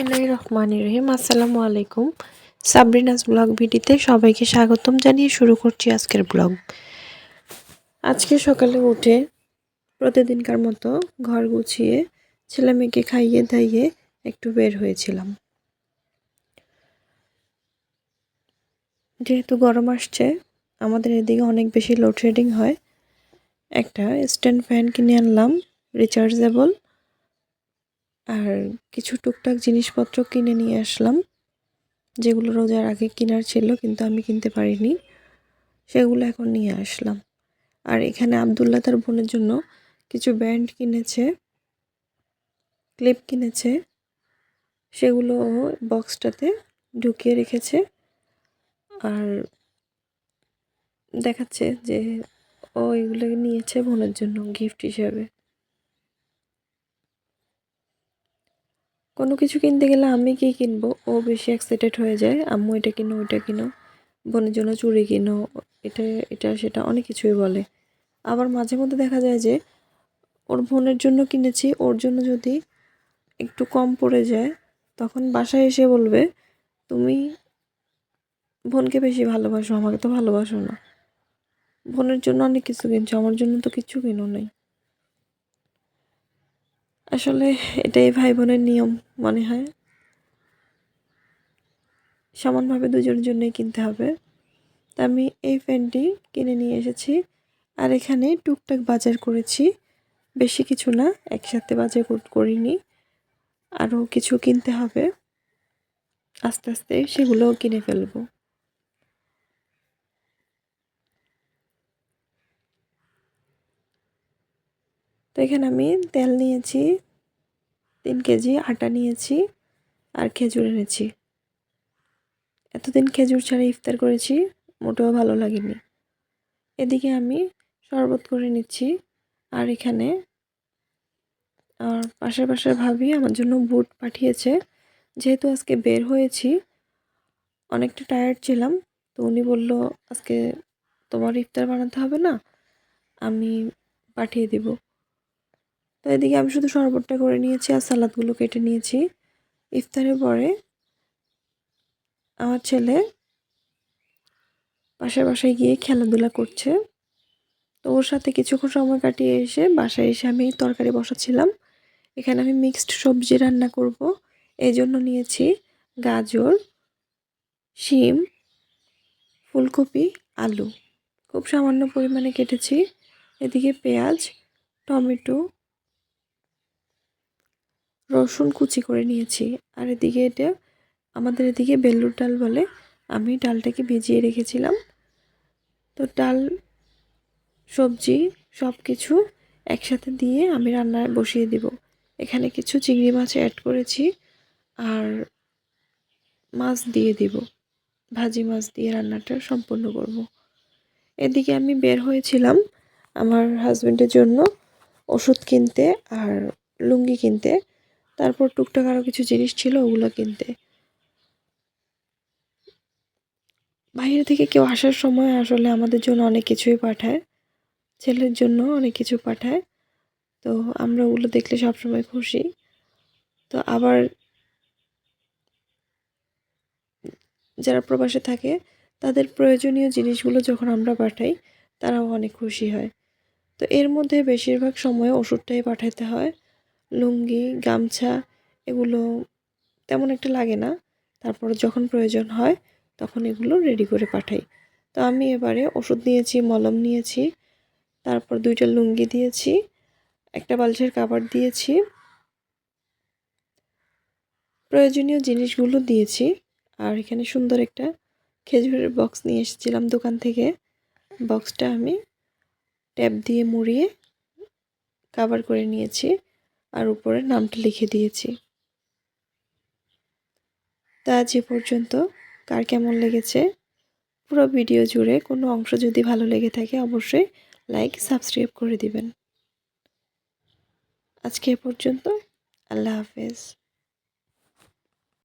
বিসমিল্লাহির রহমানির রহিম। আসসালামু আলাইকুম। সাবরিনাস ব্লগ ভিডিতে সবাইকে স্বাগতম জানিয়ে শুরু করছি আজকের ব্লগ। আজকে সকালে উঠে প্রতিদিনকার মতো ঘর গুছিয়ে ছেলে মেয়েকে খাইয়ে দাইয়ে একটু বের হয়েছিলাম। যেহেতু গরম আসছে, আমাদের এদিকে অনেক বেশি লোডশেডিং হয়। একটা স্ট্যান্ড ফ্যান কিনে আনলাম রিচার্জেবল আর কিছু টুকটাক জিনিসপত্র কিনে নিয়ে আসলাম, যেগুলো রোজার আগে কেনার ছিল কিন্তু আমি কিনতে পারিনি, সেগুলো এখন নিয়ে আসলাম। আর এখানে আবদুল্লাহ তার বোনের জন্য কিছু ব্যান্ড কিনেছে, ক্লিপ কিনেছে, সেগুলো বক্সটাতে ঢুকিয়ে রেখেছে। আর দেখাচ্ছে যে ও এগুলো নিয়েছে বোনের জন্য গিফট হিসাবে। কোনো কিছু কিনতে গেলে আমি কি কিনবো? ও বেশি এক্সাইটেড হয়ে যায়, আম্মু এটা কিনো, ওইটা কিনো, বোনের জন্য চুড়ি কিনো, এটা এটা, সেটা অনেক কিছুই বলে। আবার মাঝে মধ্যে দেখা যায় যে ওর বোনের জন্য কিনেছি, ওর জন্য যদি একটু কম পড়ে যায়, তখন বাসায় এসে বলবে, তুমি বোনকে বেশি ভালোবাসো, আমাকে তো ভালোবাসো না। বোনের জন্য অনেক কিছু কিনছো, আমার জন্য তো কিছু কিনো নাই। আসলে এটাই ভাই বোনের নিয়ম মনে হয়। সমানভাবে দুজনের জন্যই কিনতে হবে। তা আমি এই ফ্যানটি কিনে নিয়ে এসেছি আর এখানে টুকটাক বাজার করেছি। বেশি কিছু না, একসাথে বাজার করিনি। আরও কিছু কিনতে হবে। আস্তে আস্তে সেগুলোও কিনে ফেলব। এখানে আমি তেল নিয়েছি, তিন কেজি আটা নিয়েছি আর খেজুর এনেছি। এতদিন খেজুর ছাড়া ইফতার করেছি, মোটেও ভালো লাগেনি। এদিকে আমি শরবত করে নিচ্ছি আর এখানে আর পাশের পাশের ভাবি আমার জন্য বুট পাঠিয়েছে। যেহেতু আজকে বের হয়েছি, অনেকটা টায়ার্ড ছিলাম, তো উনি বলল, আজকে তোমার ইফতার বানাতে হবে না, আমি পাঠিয়ে দিব। তো এদিকে আমি শুধু শরবতটা করে নিয়েছি আর সালাদগুলো কেটে নিয়েছি। ইফতারের পরে আমার ছেলে বাসায় বাসায় গিয়ে খেলাধুলা করছে। তো ওর সাথে কিছুক্ষণ সময় কাটিয়ে এসে বাসায় এসে আমি তরকারি বসাচ্ছিলাম। এখানে আমি মিক্সড সবজি রান্না করব। এই জন্য নিয়েছি গাজর, শিম, ফুলকপি, আলু। খুব সামান্য পরিমাণে কেটেছি। এদিকে পেঁয়াজ, টমেটো রসুন কুচি করে নিয়েছি। আর এদিকে এটা, আমাদের এদিকে বেল্লুর ডাল বলে, আমি ডালটাকে ভিজিয়ে রেখেছিলাম। তো ডাল, সবজি সব কিছু একসাথে দিয়ে আমি রান্নায় বসিয়ে দিব। এখানে কিছু চিংড়ি মাছ অ্যাড করেছি আর মাছ দিয়ে দিব। ভাজি মাছ দিয়ে রান্নাটা সম্পূর্ণ করব। এদিকে আমি বের হয়েছিলাম আমার হাজব্যান্ডের জন্য ওষুধ কিনতে আর লুঙ্গি কিনতে। তারপর টুকটাক আরও কিছু জিনিস ছিল ওগুলো কিনতে। বাইরে থেকে কেউ আসার সময় আসলে আমাদের জন্য অনেক কিছুই পাঠায়, ছেলের জন্য অনেক কিছু পাঠায়। তো আমরা ওগুলো দেখলে সবসময় খুশি। তো আবার যারা প্রবাসে থাকে, তাদের প্রয়োজনীয় জিনিসগুলো যখন আমরা পাঠাই, তারাও অনেক খুশি হয়। তো এর মধ্যে বেশিরভাগ সময় ওষুধটাই পাঠাতে হয়। লুঙ্গি, গামছা এগুলো তেমন একটা লাগে না। তারপর যখন প্রয়োজন হয় তখন এগুলো রেডি করে পাঠাই। তো আমি এবারে ওষুধ নিয়েছি, মলম নিয়েছি, তারপর দুইটা লুঙ্গি দিয়েছি, একটা বালছের কাবার দিয়েছি। প্রয়োজনীয় জিনিসগুলো দিয়েছি আর এখানে সুন্দর একটা খেজুরের বক্স নিয়ে এসেছিলাম দোকান থেকে। বক্সটা আমি ট্যাপ দিয়ে মুড়িয়ে কাভার করে নিয়েছি। আর উপরে নামটা লিখে দিয়েছি। তা আজ এ পর্যন্ত। কার কেমন লেগেছে? পুরো ভিডিও জুড়ে কোনো অংশ যদি ভালো লেগে থাকে অবশ্যই লাইক, সাবস্ক্রাইব করে দিবেন। আজকে এ পর্যন্ত। আল্লাহ হাফেজ।